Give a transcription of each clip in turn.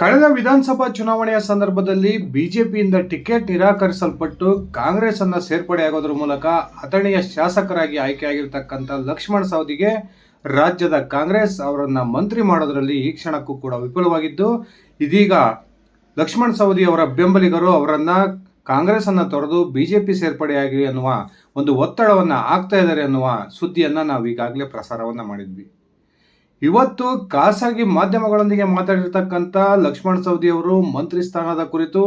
ಕಳೆದ ವಿಧಾನಸಭಾ ಚುನಾವಣೆಯ ಸಂದರ್ಭದಲ್ಲಿ ಬಿಜೆಪಿಯಿಂದ ಟಿಕೆಟ್ ನಿರಾಕರಿಸಲ್ಪಟ್ಟು ಕಾಂಗ್ರೆಸ್ ಅನ್ನ ಸೇರ್ಪಡೆಯಾಗೋದ್ರ ಮೂಲಕ ಅಥಣಿಯ ಶಾಸಕರಾಗಿ ಆಯ್ಕೆಯಾಗಿರ್ತಕ್ಕಂಥ ಲಕ್ಷ್ಮಣ ಸವದಿಗೆ ರಾಜ್ಯದ ಕಾಂಗ್ರೆಸ್ ಅವರನ್ನ ಮಂತ್ರಿ ಮಾಡೋದರಲ್ಲಿ ಈ ಕ್ಷಣಕ್ಕೂ ಕೂಡ ವಿಫಲವಾಗಿದ್ದು, ಇದೀಗ ಲಕ್ಷ್ಮಣ ಸವದಿ ಅವರ ಬೆಂಬಲಿಗರು ಅವರನ್ನ ಕಾಂಗ್ರೆಸ್ ಅನ್ನ ತೊರೆದು ಬಿಜೆಪಿ ಸೇರ್ಪಡೆಯಾಗಿ ಅನ್ನುವ ಒಂದು ಒತ್ತಡವನ್ನ ಆಗ್ತಾ ಇದ್ದಾರೆ ಅನ್ನುವ ಸುದ್ದಿಯನ್ನ ನಾವು ಈಗಾಗಲೇ ಪ್ರಸಾರವನ್ನ ಮಾಡಿದ್ವಿ. ಇವತ್ತು ಖಾಸಗಿ ಮಾಧ್ಯಮಗಳೊಂದಿಗೆ ಮಾತಾಡಿರ್ತಕ್ಕಂಥ ಲಕ್ಷ್ಮಣ್ ಸವದಿ ಅವರು ಮಂತ್ರಿ ಸ್ಥಾನದ ಕುರಿತು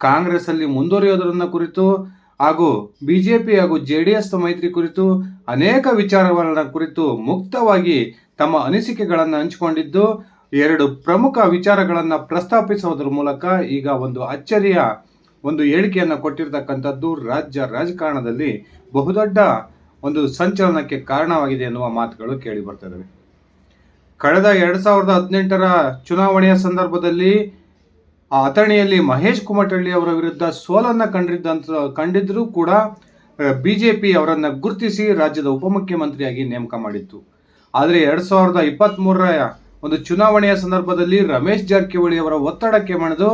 ಕಾಂಗ್ರೆಸ್ ಅಲ್ಲಿ ಮುಂದುವರಿಯೋದನ್ನ ಕುರಿತು, ಹಾಗೂ ಬಿಜೆಪಿ ಹಾಗೂ ಜೆ ಡಿ ಎಸ್ ಮೈತ್ರಿ ಕುರಿತು ಅನೇಕ ವಿಚಾರಗಳ ಕುರಿತು ಮುಕ್ತವಾಗಿ ತಮ್ಮ ಅನಿಸಿಕೆಗಳನ್ನು ಹಂಚಿಕೊಂಡಿದ್ದು, ಎರಡು ಪ್ರಮುಖ ವಿಚಾರಗಳನ್ನು ಪ್ರಸ್ತಾಪಿಸುವುದರ ಮೂಲಕ ಈಗ ಒಂದು ಅಚ್ಚರಿಯ ಒಂದು ಹೇಳಿಕೆಯನ್ನು ಕೊಟ್ಟಿರ್ತಕ್ಕಂಥದ್ದು ರಾಜ್ಯ ರಾಜಕಾರಣದಲ್ಲಿ ಬಹುದೊಡ್ಡ ಒಂದು ಸಂಚಲನಕ್ಕೆ ಕಾರಣವಾಗಿದೆ ಎನ್ನುವ ಮಾತುಗಳು ಕೇಳಿ ಬರ್ತದವೆ ಕಳೆದ ಎರಡು ಸಾವಿರದ ಹದಿನೆಂಟರ ಚುನಾವಣೆಯ ಸಂದರ್ಭದಲ್ಲಿ ಆ ಅಥಣಿಯಲ್ಲಿ ಮಹೇಶ್ ಕುಮಟಳ್ಳಿ ಅವರ ವಿರುದ್ಧ ಸೋಲನ್ನ ಕಂಡಿದ್ದಂತ ಕಂಡಿದ್ದರೂ ಕೂಡ ಬಿಜೆಪಿ ಅವರನ್ನು ಗುರುತಿಸಿ ರಾಜ್ಯದ ಉಪಮುಖ್ಯಮಂತ್ರಿಯಾಗಿ ನೇಮಕ ಮಾಡಿತ್ತು. ಆದರೆ ಎರಡು ಸಾವಿರದ ಇಪ್ಪತ್ತ್ ಒಂದು ಚುನಾವಣೆಯ ಸಂದರ್ಭದಲ್ಲಿ ರಮೇಶ್ ಜಾರಕಿಹೊಳಿ ಅವರ ಒತ್ತಡಕ್ಕೆ ಮಣಿದು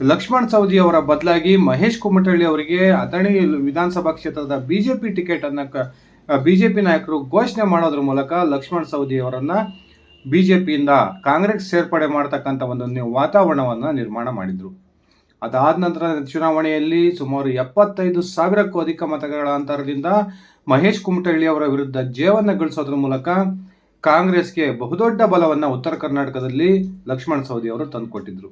ಲಕ್ಷ್ಮಣ್ ಸವದಿ ಅವರ ಬದಲಾಗಿ ಮಹೇಶ್ ಕುಮಟಳ್ಳಿ ಅವರಿಗೆ ಅಥಣಿ ವಿಧಾನಸಭಾ ಕ್ಷೇತ್ರದ ಬಿಜೆಪಿ ಟಿಕೆಟ್ ಜೆ ಬಿಜೆಪಿ ನಾಯಕರು ಘೋಷಣೆ ಮಾಡೋದ್ರ ಮೂಲಕ ಲಕ್ಷ್ಮಣ್ ಸವದಿ ಅವರನ್ನ ಬಿಜೆಪಿಯಿಂದ ಕಾಂಗ್ರೆಸ್ ಸೇರ್ಪಡೆ ಮಾಡತಕ್ಕಂಥ ಒಂದು ವಾತಾವರಣವನ್ನು ನಿರ್ಮಾಣ ಮಾಡಿದರು. ಅದಾದ ನಂತರ ಚುನಾವಣೆಯಲ್ಲಿ ಸುಮಾರು ಎಪ್ಪತ್ತೈದು ಸಾವಿರಕ್ಕೂ ಅಧಿಕ ಮತಗಳ ಅಂತರದಿಂದ ಮಹೇಶ್ ಕುಮಟಳ್ಳಿ ಅವರ ವಿರುದ್ಧ ಜಯವನ್ನು ಗಳಿಸೋದ್ರ ಮೂಲಕ ಕಾಂಗ್ರೆಸ್ಗೆ ಬಹುದೊಡ್ಡ ಬಲವನ್ನು ಉತ್ತರ ಕರ್ನಾಟಕದಲ್ಲಿ ಲಕ್ಷ್ಮಣ ಸವದಿ ಅವರು ತಂದುಕೊಟ್ಟಿದ್ದರು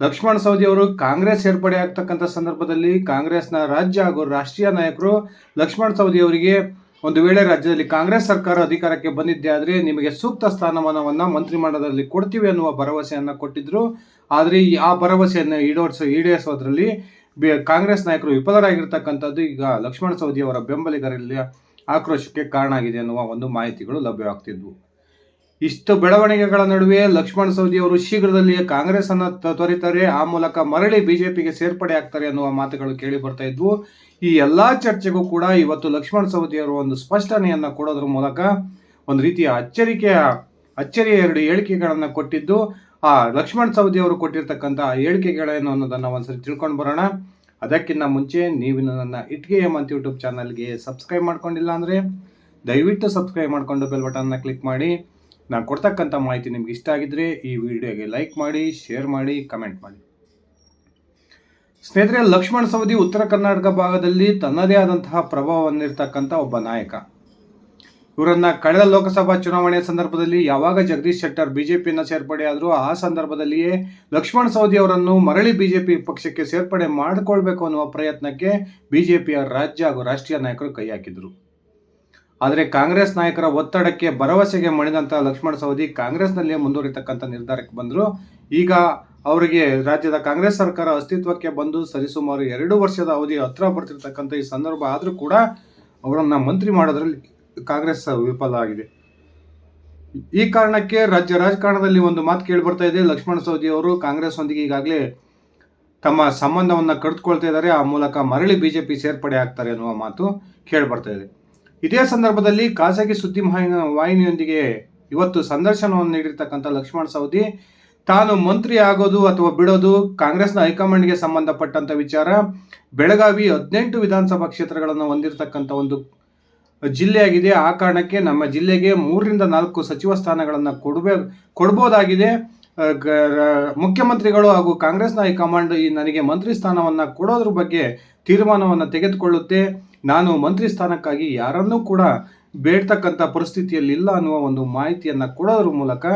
ಲಕ್ಷ್ಮಣ ಸವದಿ ಅವರು ಕಾಂಗ್ರೆಸ್ ಸೇರ್ಪಡೆ ಆಗ್ತಕ್ಕಂಥ ಸಂದರ್ಭದಲ್ಲಿ ಕಾಂಗ್ರೆಸ್ನ ರಾಜ್ಯ ಹಾಗೂ ರಾಷ್ಟ್ರೀಯ ನಾಯಕರು ಲಕ್ಷ್ಮಣ ಸವದಿ ಅವರಿಗೆ ಒಂದು ವೇಳೆ ರಾಜ್ಯದಲ್ಲಿ ಕಾಂಗ್ರೆಸ್ ಸರ್ಕಾರ ಅಧಿಕಾರಕ್ಕೆ ಬಂದಿದ್ದೆ ಆದರೆ ನಿಮಗೆ ಸೂಕ್ತ ಸ್ಥಾನಮಾನವನ್ನು ಮಂತ್ರಿಮಂಡಲದಲ್ಲಿ ಕೊಡ್ತೀವಿ ಅನ್ನುವ ಭರವಸೆಯನ್ನು ಕೊಟ್ಟಿದ್ದರು ಆದರೆ ಈ ಆ ಭರವಸೆಯನ್ನು ಈಡೇರಿಸೋ ಈಡೇರಿಸೋದ್ರಲ್ಲಿ ಕಾಂಗ್ರೆಸ್ ನಾಯಕರು ವಿಫಲರಾಗಿರ್ತಕ್ಕಂಥದ್ದು ಈಗ ಲಕ್ಷ್ಮಣ ಸವದಿ ಅವರ ಬೆಂಬಲಿಗರಲ್ಲಿ ಆಕ್ರೋಶಕ್ಕೆ ಕಾರಣ ಆಗಿದೆ ಅನ್ನುವ ಒಂದು ಮಾಹಿತಿಗಳು ಲಭ್ಯವಾಗ್ತಿದ್ವು. ಇಷ್ಟು ಬೆಳವಣಿಗೆಗಳ ನಡುವೆ ಲಕ್ಷ್ಮಣ ಸವದಿ ಅವರು ಶೀಘ್ರದಲ್ಲಿಯೇ ಕಾಂಗ್ರೆಸ್ ಅನ್ನು ತೊರೆತಾರೆ. ಆ ಮೂಲಕ ಮರಳಿ ಬಿಜೆಪಿಗೆ ಸೇರ್ಪಡೆ ಆಗ್ತಾರೆ ಅನ್ನುವ ಮಾತುಗಳು ಕೇಳಿ ಬರ್ತಾ ಇದ್ವು. ಈ ಎಲ್ಲಾ ಚರ್ಚೆಗೂ ಕೂಡ ಇವತ್ತು ಲಕ್ಷ್ಮಣ ಸವದಿ ಒಂದು ಸ್ಪಷ್ಟನೆಯನ್ನ ಕೊಡೋದ್ರ ಮೂಲಕ ಒಂದು ರೀತಿಯ ಅಚ್ಚರಿಕೆಯ, ಅಚ್ಚರಿಯ ಎರಡು ಹೇಳಿಕೆಗಳನ್ನು ಕೊಟ್ಟಿದ್ದು, ಆ ಲಕ್ಷ್ಮಣ್ ಸವದಿ ಅವರು ಕೊಟ್ಟಿರ್ತಕ್ಕಂಥ ಹೇಳಿಕೆಗಳೇನು ಅನ್ನೋದನ್ನ ಒಂದ್ಸರಿ ತಿಳ್ಕೊಂಡು ಬರೋಣ. ಅದಕ್ಕಿಂತ ಮುಂಚೆ ನೀವು ನನ್ನ ಇಟ್ಗೆ ಎಂ ಅಂತ ಯೂಟ್ಯೂಬ್ ಚಾನಲ್ಗೆ ಸಬ್ಸ್ಕ್ರೈಬ್ ಮಾಡ್ಕೊಂಡಿಲ್ಲ ಅಂದರೆ ದಯವಿಟ್ಟು ಸಬ್ಸ್ಕ್ರೈಬ್ ಮಾಡಿಕೊಂಡು ಬೆಲ್ ಬಟನ್ನ ಕ್ಲಿಕ್ ಮಾಡಿ. ನಾನು ಕೊಡ್ತಕ್ಕಂಥ ಮಾಹಿತಿ ನಿಮ್ಗೆ ಇಷ್ಟ ಆಗಿದ್ರೆ ಈ ವಿಡಿಯೋಗೆ ಲೈಕ್ ಮಾಡಿ, ಶೇರ್ ಮಾಡಿ, ಕಮೆಂಟ್ ಮಾಡಿ. ಸ್ನೇಹಿತರೆ, ಲಕ್ಷ್ಮಣ ಸವದಿ ಉತ್ತರ ಕರ್ನಾಟಕ ಭಾಗದಲ್ಲಿ ತನ್ನದೇ ಆದಂತಹ ಪ್ರಭಾವವನ್ನಿರ್ತಕ್ಕಂಥ ಒಬ್ಬ ನಾಯಕ. ಇವರನ್ನ ಕಳೆದ ಲೋಕಸಭಾ ಚುನಾವಣೆಯ ಸಂದರ್ಭದಲ್ಲಿ ಯಾವಾಗ ಜಗದೀಶ್ ಶೆಟ್ಟರ್ ಬಿಜೆಪಿಯನ್ನು ಸೇರ್ಪಡೆ ಆದರೂ ಆ ಸಂದರ್ಭದಲ್ಲಿಯೇ ಲಕ್ಷ್ಮಣ ಸವದಿ ಅವರನ್ನು ಮರಳಿ ಬಿಜೆಪಿ ಪಕ್ಷಕ್ಕೆ ಸೇರ್ಪಡೆ ಮಾಡಿಕೊಳ್ಬೇಕು ಅನ್ನುವ ಪ್ರಯತ್ನಕ್ಕೆ ಬಿಜೆಪಿಯ ರಾಜ್ಯ ಹಾಗೂ ರಾಷ್ಟ್ರೀಯ ನಾಯಕರು ಕೈ ಹಾಕಿದರು. ಆದರೆ ಕಾಂಗ್ರೆಸ್ ನಾಯಕರ ಒತ್ತಡಕ್ಕೆ ಭರವಸೆಗೆ ಮಣಿದಂಥ ಲಕ್ಷ್ಮಣ ಸವದಿ ಕಾಂಗ್ರೆಸ್ನಲ್ಲಿಯೇ ಮುಂದುವರಿತಕ್ಕಂಥ ನಿರ್ಧಾರಕ್ಕೆ ಬಂದರು. ಈಗ ಅವರಿಗೆ ರಾಜ್ಯದ ಕಾಂಗ್ರೆಸ್ ಸರ್ಕಾರ ಅಸ್ತಿತ್ವಕ್ಕೆ ಬಂದು ಸರಿಸುಮಾರು ಎರಡು ವರ್ಷದ ಅವಧಿ ಹತ್ರ ಬರ್ತಿರ್ತಕ್ಕಂಥ ಈ ಸಂದರ್ಭ ಆದರೂ ಕೂಡ ಅವರನ್ನು ಮಂತ್ರಿ ಮಾಡೋದ್ರಲ್ಲಿ ಕಾಂಗ್ರೆಸ್ ವಿಫಲ ಆಗಿದೆ. ಈ ಕಾರಣಕ್ಕೆ ರಾಜ್ಯ ರಾಜಕಾರಣದಲ್ಲಿ ಒಂದು ಮಾತು ಕೇಳಿ ಬರ್ತಾ ಇದೆ. ಲಕ್ಷ್ಮಣ ಸವದಿ ಅವರು ಕಾಂಗ್ರೆಸ್ ಒಂದಿಗೆ ಈಗಾಗಲೇ ತಮ್ಮ ಸಂಬಂಧವನ್ನು ಕಡಿದುಕೊಳ್ತಾ ಇದ್ದಾರೆ. ಆ ಮೂಲಕ ಮರಳಿ ಬಿಜೆಪಿ ಸೇರ್ಪಡೆ ಆಗ್ತಾರೆ ಅನ್ನುವ ಮಾತು ಕೇಳಿ ಬರ್ತಾ ಇದೆ. ಇದೇ ಸಂದರ್ಭದಲ್ಲಿ ಖಾಸಗಿ ಸುದ್ದಿ ವಾಹಿನಿ ವಾಹಿನಿಯೊಂದಿಗೆ ಇವತ್ತು ಸಂದರ್ಶನವನ್ನು ನೀಡಿರ್ತಕ್ಕಂಥ ಲಕ್ಷ್ಮಣ ಸವದಿ. ತಾನು ಮಂತ್ರಿ ಆಗೋದು ಅಥವಾ ಬಿಡೋದು ಕಾಂಗ್ರೆಸ್ನ ಹೈಕಮಾಂಡ್ಗೆ ಸಂಬಂಧಪಟ್ಟಂತ ವಿಚಾರ, ಬೆಳಗಾವಿ ಹದಿನೆಂಟು ವಿಧಾನಸಭಾ ಕ್ಷೇತ್ರಗಳನ್ನು ಹೊಂದಿರತಕ್ಕಂಥ ಒಂದು ಜಿಲ್ಲೆಯಾಗಿದೆ. ಆ ಕಾರಣಕ್ಕೆ ನಮ್ಮ ಜಿಲ್ಲೆಗೆ ಮೂರರಿಂದ ನಾಲ್ಕು ಸಚಿವ ಸ್ಥಾನಗಳನ್ನು ಕೊಡಬೇ, ಕೊಡ್ಬೋದಾಗಿದೆ. ಮುಖ್ಯಮಂತ್ರಿಗಳು ಹಾಗೂ ಕಾಂಗ್ರೆಸ್ನ ಹೈಕಮಾಂಡ್ ಈ ನನಗೆ ಮಂತ್ರಿ ಸ್ಥಾನವನ್ನು ಕೊಡೋದ್ರ ಬಗ್ಗೆ ತೀರ್ಮಾನವನ್ನು ತೆಗೆದುಕೊಳ್ಳುತ್ತೆ. ನಾನು ಮಂತ್ರಿ ಸ್ಥಾನಕ್ಕಾಗಿ ಯಾರನ್ನೂ ಕೂಡ ಬೇಡ್ತಕ್ಕಂಥ ಪರಿಸ್ಥಿತಿಯಲ್ಲಿ ಇಲ್ಲ ಅನ್ನುವ ಒಂದು ಮಾಹಿತಿಯನ್ನು ಕೊಡೋದ್ರ ಮೂಲಕ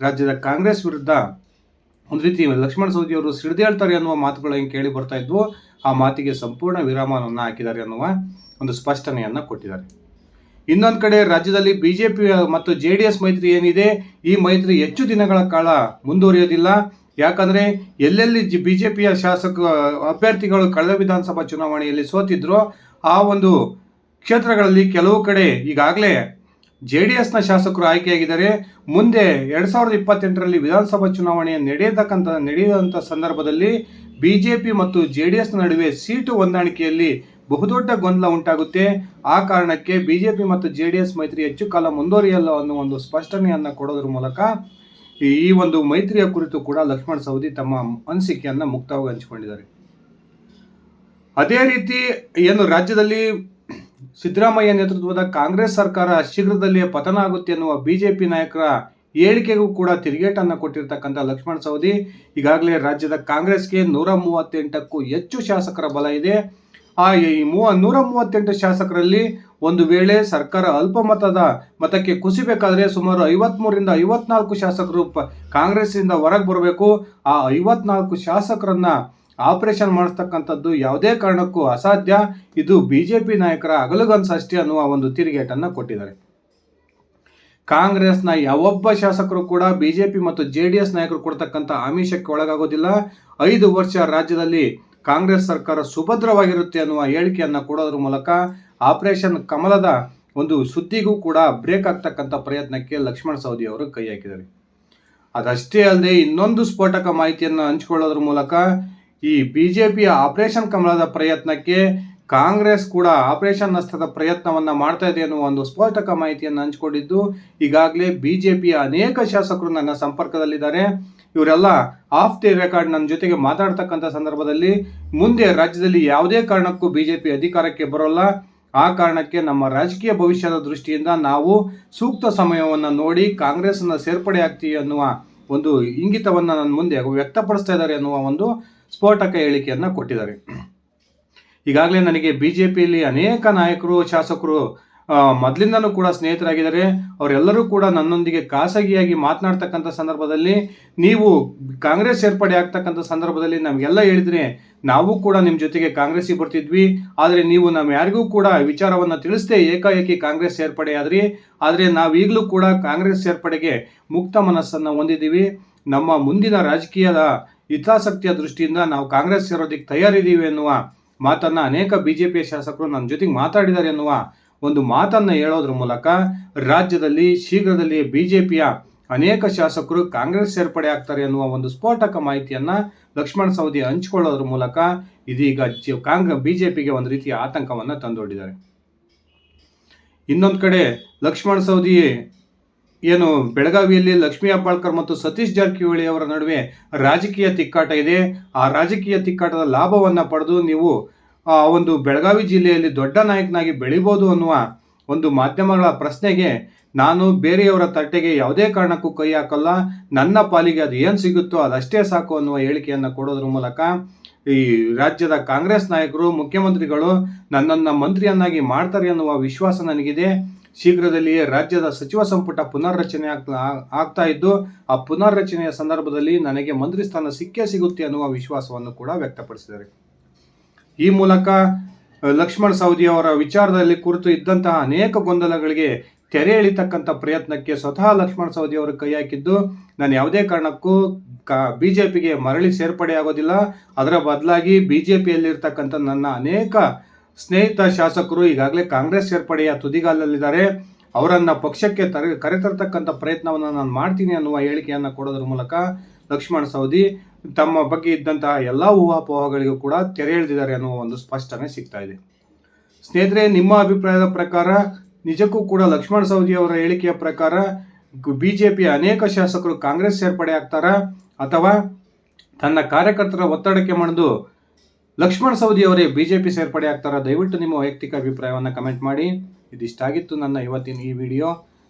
ರಾಜ್ಯದ ಕಾಂಗ್ರೆಸ್ ವಿರುದ್ಧ ಒಂದು ರೀತಿ ಲಕ್ಷ್ಮಣ ಸವದಿ ಅವರು ಸಿಡಿದೇಳ್ತಾರೆ ಅನ್ನುವ ಮಾತುಗಳು ಹೆಂಗೆ ಕೇಳಿ ಬರ್ತಾ ಇದ್ವು. ಆ ಮಾತಿಗೆ ಸಂಪೂರ್ಣ ವಿರಾಮವನ್ನು ಹಾಕಿದ್ದಾರೆ ಅನ್ನುವ ಒಂದು ಸ್ಪಷ್ಟನೆಯನ್ನು ಕೊಟ್ಟಿದ್ದಾರೆ. ಇನ್ನೊಂದು ಕಡೆ ರಾಜ್ಯದಲ್ಲಿ ಬಿಜೆಪಿ ಮತ್ತು ಜೆ ಡಿ ಎಸ್ ಮೈತ್ರಿ ಏನಿದೆ, ಈ ಮೈತ್ರಿ ಹೆಚ್ಚು ದಿನಗಳ ಕಾಲ ಮುಂದುವರಿಯೋದಿಲ್ಲ. ಯಾಕಂದರೆ ಎಲ್ಲೆಲ್ಲಿ ಜಿ ಬಿ ಜೆ ಪಿಯ ಶಾಸಕ, ಅಭ್ಯರ್ಥಿಗಳು ಕಳೆದ ವಿಧಾನಸಭಾ ಚುನಾವಣೆಯಲ್ಲಿ ಸೋತಿದ್ರೋ, ಆ ಒಂದು ಕ್ಷೇತ್ರಗಳಲ್ಲಿ ಕೆಲವು ಕಡೆ ಈಗಾಗಲೇ ಜೆ ಡಿ ಎಸ್ನ ಶಾಸಕರು ಆಯ್ಕೆಯಾಗಿದ್ದಾರೆ. ಮುಂದೆ ಎರಡು ಸಾವಿರದ ಇಪ್ಪತ್ತೆಂಟರಲ್ಲಿ ವಿಧಾನಸಭಾ ಚುನಾವಣೆ ನಡೆಯತಕ್ಕಂಥ, ನಡೆಯುವಂಥ ಸಂದರ್ಭದಲ್ಲಿ ಬಿಜೆಪಿ ಮತ್ತು ಜೆ ಡಿ ಎಸ್ನ ನಡುವೆ ಸೀಟು ಹೊಂದಾಣಿಕೆಯಲ್ಲಿ ಬಹುದೊಡ್ಡ ಗೊಂದಲ ಉಂಟಾಗುತ್ತೆ. ಆ ಕಾರಣಕ್ಕೆ ಬಿಜೆಪಿ ಮತ್ತು ಜೆ ಡಿ ಎಸ್ ಮೈತ್ರಿ ಹೆಚ್ಚು ಕಾಲ ಮುಂದುವರಿಯಲ್ಲ ಅನ್ನೋ ಒಂದು ಸ್ಪಷ್ಟನೆಯನ್ನು ಕೊಡೋದ್ರ ಮೂಲಕ ಈ ಒಂದು ಮೈತ್ರಿಯ ಕುರಿತು ಕೂಡ ಲಕ್ಷ್ಮಣ್ ಸವದಿ ತಮ್ಮ ಅನಿಸಿಕೆಯನ್ನು ಮುಕ್ತವಾಗಿ ಹಂಚಿಕೊಂಡಿದ್ದಾರೆ. ಅದೇ ರೀತಿ ಏನು ರಾಜ್ಯದಲ್ಲಿ ಸಿದ್ದರಾಮಯ್ಯ ನೇತೃತ್ವದ ಕಾಂಗ್ರೆಸ್ ಸರ್ಕಾರ ಶೀಘ್ರದಲ್ಲಿಯೇ ಪತನ ಆಗುತ್ತೆ ಎನ್ನುವ ಬಿಜೆಪಿ ನಾಯಕರ ಹೇಳಿಕೆಗೂ ಕೂಡ ತಿರುಗೇಟನ್ನು ಕೊಟ್ಟಿರ್ತಕ್ಕಂಥ ಲಕ್ಷ್ಮಣ್ ಸವದಿ ಈಗಾಗಲೇ ರಾಜ್ಯದ ಕಾಂಗ್ರೆಸ್ಗೆ ನೂರ ಮೂವತ್ತೆಂಟಕ್ಕೂ ಹೆಚ್ಚು ಶಾಸಕರ ಬಲ ಇದೆ. ಆ ಈ ಮೂವ ನೂರ ಮೂವತ್ತೆಂಟು ಶಾಸಕರಲ್ಲಿ ಒಂದು ವೇಳೆ ಸರ್ಕಾರ ಅಲ್ಪಮತದ ಮತಕ್ಕೆ ಕುಸಿಬೇಕಾದ್ರೆ ಸುಮಾರು ಐವತ್ಮೂರಿಂದ ಐವತ್ನಾಲ್ಕು ಶಾಸಕರು ಪ ಹೊರಗೆ ಬರಬೇಕು. ಆ ಐವತ್ನಾಲ್ಕು ಶಾಸಕರನ್ನ ಆಪರೇಷನ್ ಮಾಡಿಸ್ತಕ್ಕಂಥದ್ದು ಯಾವುದೇ ಕಾರಣಕ್ಕೂ ಅಸಾಧ್ಯ. ಇದು ಬಿ ಜೆ ಪಿ ನಾಯಕರ ಅಗಲುಗನ್ಸಷ್ಟೇ ಅನ್ನುವ ಒಂದು ತಿರುಗೇಟನ್ನು ಕೊಟ್ಟಿದ್ದಾರೆ. ಕಾಂಗ್ರೆಸ್ನ ಯಾವೊಬ್ಬ ಶಾಸಕರು ಕೂಡ ಬಿಜೆಪಿ ಮತ್ತು ಜೆ ಡಿ ಎಸ್ ನಾಯಕರು ಕೊಡ್ತಕ್ಕಂಥ ಆಮಿಷಕ್ಕೆ ಒಳಗಾಗೋದಿಲ್ಲ. ಐದು ವರ್ಷ ರಾಜ್ಯದಲ್ಲಿ ಕಾಂಗ್ರೆಸ್ ಸರ್ಕಾರ ಸುಭದ್ರವಾಗಿರುತ್ತೆ ಅನ್ನುವ ಹೇಳಿಕೆಯನ್ನು ಕೊಡೋದ್ರ ಮೂಲಕ ಆಪರೇಷನ್ ಕಮಲದ ಒಂದು ಸುದ್ದಿಗೂ ಕೂಡ ಬ್ರೇಕ್ ಆಗ್ತಕ್ಕಂಥ ಪ್ರಯತ್ನಕ್ಕೆ ಲಕ್ಷ್ಮಣ ಸವದಿ ಅವರು ಕೈ ಹಾಕಿದ್ದಾರೆ. ಅದಷ್ಟೇ ಅಲ್ಲದೆ ಇನ್ನೊಂದು ಸ್ಫೋಟಕ ಮಾಹಿತಿಯನ್ನು ಹಂಚಿಕೊಳ್ಳೋದ್ರ ಮೂಲಕ ಈ ಬಿ ಜೆ ಪಿಯ ಆಪರೇಷನ್ ಕಮಲದ ಪ್ರಯತ್ನಕ್ಕೆ ಕಾಂಗ್ರೆಸ್ ಕೂಡ ಆಪರೇಷನ್ ನಷ್ಟದ ಪ್ರಯತ್ನವನ್ನು ಮಾಡ್ತಾ ಇದೆ ಅನ್ನುವ ಒಂದು ಸ್ಫೋಟಕ ಮಾಹಿತಿಯನ್ನು ಹಂಚಿಕೊಂಡಿದ್ದು, ಈಗಾಗಲೇ ಬಿಜೆಪಿಯ ಅನೇಕ ಶಾಸಕರು ನನ್ನ ಸಂಪರ್ಕದಲ್ಲಿದ್ದಾರೆ. ಇವರೆಲ್ಲ ಆಫ್ ದಿ ರೆಕಾರ್ಡ್ ನನ್ನ ಜೊತೆಗೆ ಮಾತಾಡ್ತಕ್ಕಂಥ ಸಂದರ್ಭದಲ್ಲಿ ಮುಂದೆ ರಾಜ್ಯದಲ್ಲಿ ಯಾವುದೇ ಕಾರಣಕ್ಕೂ ಬಿಜೆಪಿ ಅಧಿಕಾರಕ್ಕೆ ಬರೋಲ್ಲ. ಆ ಕಾರಣಕ್ಕೆ ನಮ್ಮ ರಾಜಕೀಯ ಭವಿಷ್ಯದ ದೃಷ್ಟಿಯಿಂದ ನಾವು ಸೂಕ್ತ ಸಮಯವನ್ನು ನೋಡಿ ಕಾಂಗ್ರೆಸ್ನ ಸೇರ್ಪಡೆ ಆಗ್ತೀವಿ ಅನ್ನುವ ಒಂದು ಇಂಗಿತವನ್ನು ನನ್ನ ಮುಂದೆ ವ್ಯಕ್ತಪಡಿಸ್ತಾ ಇದ್ದಾರೆ ಅನ್ನುವ ಒಂದು ಸ್ಫೋಟಕ ಹೇಳಿಕೆಯನ್ನು ಕೊಟ್ಟಿದ್ದಾರೆ. ಈಗಾಗಲೇ ನನಗೆ ಬಿ ಜೆ ಪಿಯಲ್ಲಿ ಅನೇಕ ನಾಯಕರು, ಶಾಸಕರು ಮೊದಲಿಂದನೂ ಕೂಡ ಸ್ನೇಹಿತರಾಗಿದ್ದಾರೆ. ಅವರೆಲ್ಲರೂ ಕೂಡ ನನ್ನೊಂದಿಗೆ ಖಾಸಗಿಯಾಗಿ ಮಾತನಾಡ್ತಕ್ಕಂಥ ಸಂದರ್ಭದಲ್ಲಿ ನೀವು ಕಾಂಗ್ರೆಸ್ ಸೇರ್ಪಡೆ ಆಗ್ತಕ್ಕಂಥ ಸಂದರ್ಭದಲ್ಲಿ ನಮಗೆಲ್ಲ ಹೇಳಿದ್ರೆ ನಾವು ಕೂಡ ನಿಮ್ಮ ಜೊತೆಗೆ ಕಾಂಗ್ರೆಸ್ಸಿಗೆ ಬರ್ತಿದ್ವಿ. ಆದರೆ ನೀವು ನಮ್ಮ ಯಾರಿಗೂ ಕೂಡ ವಿಚಾರವನ್ನು ತಿಳಿಸದೆ ಏಕಾಏಕಿ ಕಾಂಗ್ರೆಸ್ ಸೇರ್ಪಡೆ ಆದ್ರಿ. ಆದರೆ ನಾವೀಗಲೂ ಕೂಡ ಕಾಂಗ್ರೆಸ್ ಸೇರ್ಪಡೆಗೆ ಮುಕ್ತ ಮನಸ್ಸನ್ನು ಹೊಂದಿದ್ದೀವಿ. ನಮ್ಮ ಮುಂದಿನ ರಾಜಕೀಯದ ಹಿತಾಸಕ್ತಿಯ ದೃಷ್ಟಿಯಿಂದ ನಾವು ಕಾಂಗ್ರೆಸ್ ಸೇರೋದಕ್ಕೆ ತಯಾರಿದ್ದೀವಿ ಎನ್ನುವ ಮಾತನ್ನು ಅನೇಕ ಬಿ ಜೆ ಪಿಯ ಶಾಸಕರು ನನ್ನ ಜೊತೆಗೆ ಮಾತಾಡಿದ್ದಾರೆ ಎನ್ನುವ ಒಂದು ಮಾತನ್ನು ಹೇಳೋದ್ರ ಮೂಲಕ ರಾಜ್ಯದಲ್ಲಿ ಶೀಘ್ರದಲ್ಲಿ ಬಿ ಜೆ ಪಿಯ ಅನೇಕ ಶಾಸಕರು ಕಾಂಗ್ರೆಸ್ ಸೇರ್ಪಡೆ ಆಗ್ತಾರೆ ಎನ್ನುವ ಒಂದು ಸ್ಫೋಟಕ ಮಾಹಿತಿಯನ್ನು ಲಕ್ಷ್ಮಣ ಸವದಿ ಹಂಚಿಕೊಳ್ಳೋದ್ರ ಮೂಲಕ ಇದೀಗ ಕಾಂಗ್ರೆ ಬಿ ಜೆ ಪಿಗೆ ಒಂದು ರೀತಿಯ ಆತಂಕವನ್ನು ತಂದೊಡ್ಡಿದ್ದಾರೆ. ಇನ್ನೊಂದು ಕಡೆ ಲಕ್ಷ್ಮಣ ಸವದಿ ಏನು ಬೆಳಗಾವಿಯಲ್ಲಿ ಲಕ್ಷ್ಮೀ ಹೆಬ್ಬಾಳ್ಕರ್ ಮತ್ತು ಸತೀಶ್ ಜಾರಕಿಹೊಳಿ ಅವರ ನಡುವೆ ರಾಜಕೀಯ ತಿಕ್ಕಾಟ ಇದೆ. ಆ ರಾಜಕೀಯ ತಿಕ್ಕಾಟದ ಲಾಭವನ್ನು ಪಡೆದು ನೀವು ಒಂದು ಬೆಳಗಾವಿ ಜಿಲ್ಲೆಯಲ್ಲಿ ದೊಡ್ಡ ನಾಯಕನಾಗಿ ಬೆಳಿಬೋದು ಅನ್ನುವ ಒಂದು ಮಾಧ್ಯಮಗಳ ಪ್ರಶ್ನೆಗೆ ನಾನು ಬೇರೆಯವರ ತಟ್ಟೆಗೆ ಯಾವುದೇ ಕಾರಣಕ್ಕೂ ಕೈ ಹಾಕಲ್ಲ. ನನ್ನ ಪಾಲಿಗೆ ಅದು ಏನು ಸಿಗುತ್ತೋ ಅದಷ್ಟೇ ಸಾಕು ಅನ್ನುವ ಹೇಳಿಕೆಯನ್ನು ಕೊಡೋದ್ರ ಮೂಲಕ ಈ ರಾಜ್ಯದ ಕಾಂಗ್ರೆಸ್ ನಾಯಕರು, ಮುಖ್ಯಮಂತ್ರಿಗಳು ನನ್ನನ್ನು ಮಂತ್ರಿಯನ್ನಾಗಿ ಮಾಡ್ತಾರೆ ಅನ್ನುವ ವಿಶ್ವಾಸ ನನಗಿದೆ. ಶೀಘ್ರದಲ್ಲಿಯೇ ರಾಜ್ಯದ ಸಚಿವ ಸಂಪುಟ ಪುನರ್ರಚನೆ ಆಗ್ತಾ ಇದ್ದು ಆ ಪುನರ್ರಚನೆಯ ಸಂದರ್ಭದಲ್ಲಿ ನನಗೆ ಮಂತ್ರಿ ಸ್ಥಾನ ಸಿಕ್ಕೇ ಸಿಗುತ್ತೆ ಅನ್ನುವ ವಿಶ್ವಾಸವನ್ನು ಕೂಡ ವ್ಯಕ್ತಪಡಿಸಿದ್ದಾರೆ. ಈ ಮೂಲಕ ಲಕ್ಷ್ಮಣ ಸವದಿ ಅವರ ವಿಚಾರದಲ್ಲಿ ಕುರಿತು ಇದ್ದಂತಹ ಅನೇಕ ಗೊಂದಲಗಳಿಗೆ ತೆರೆ ಎಳಿತಕ್ಕಂಥ ಪ್ರಯತ್ನಕ್ಕೆ ಸ್ವತಃ ಲಕ್ಷ್ಮಣ್ ಸವದಿ ಅವರು ಕೈ ಹಾಕಿದ್ದು, ನಾನು ಯಾವುದೇ ಕಾರಣಕ್ಕೂ ಕ ಬಿ ಜೆ ಪಿಗೆ ಮರಳಿ ಸೇರ್ಪಡೆ ಆಗೋದಿಲ್ಲ. ಅದರ ಬದಲಾಗಿ ಬಿ ಜೆ ಪಿಯಲ್ಲಿರ್ತಕ್ಕಂಥ ನನ್ನ ಅನೇಕ ಸ್ನೇಹಿತ ಶಾಸಕರು ಈಗಾಗಲೇ ಕಾಂಗ್ರೆಸ್ ಸೇರ್ಪಡೆಯ ತುದಿಗಾಲಲ್ಲಿದ್ದಾರೆ. ಅವರನ್ನು ಪಕ್ಷಕ್ಕೆ ತರ, ಕರೆತರ್ತಕ್ಕಂಥ ಪ್ರಯತ್ನವನ್ನು ನಾನು ಮಾಡ್ತೀನಿ ಅನ್ನುವ ಹೇಳಿಕೆಯನ್ನು ಕೊಡೋದ್ರ ಮೂಲಕ ಲಕ್ಷ್ಮಣ್ ಸವದಿ ತಮ್ಮ ಬಗ್ಗೆ ಇದ್ದಂತಹ ಎಲ್ಲ ಊಹಾಪೋಹಗಳಿಗೂ ಕೂಡ ತೆರೆ ಎಳೆದಿದ್ದಾರೆ ಅನ್ನೋ ಒಂದು ಸ್ಪಷ್ಟನೆ ಸಿಗ್ತಾ ಇದೆ. ಸ್ನೇಹಿತರೆ, ನಿಮ್ಮ ಅಭಿಪ್ರಾಯದ ಪ್ರಕಾರ ನಿಜಕ್ಕೂ ಕೂಡ ಲಕ್ಷ್ಮಣ ಸವದಿ ಅವರ ಹೇಳಿಕೆಯ ಪ್ರಕಾರ ಬಿ ಜೆ ಪಿಯ ಅನೇಕ ಶಾಸಕರು ಕಾಂಗ್ರೆಸ್ ಸೇರ್ಪಡೆ ಆಗ್ತಾರಾ ಅಥವಾ ತನ್ನ ಕಾರ್ಯಕರ್ತರ ಒತ್ತಡಕ್ಕೆ ಮಣಿದು ಲಕ್ಷ್ಮಣ ಸವದಿ ಅವರೇ ಬಿ ಜೆ ಪಿ ಸೇರ್ಪಡೆ ಆಗ್ತಾರಾ? ದಯವಿಟ್ಟು ನಿಮ್ಮ ವೈಯಕ್ತಿಕ ಅಭಿಪ್ರಾಯವನ್ನು ಕಮೆಂಟ್ ಮಾಡಿ. ಇದಿಷ್ಟಾಗಿತ್ತು ನನ್ನ ಇವತ್ತಿನ ಈ ವಿಡಿಯೋ.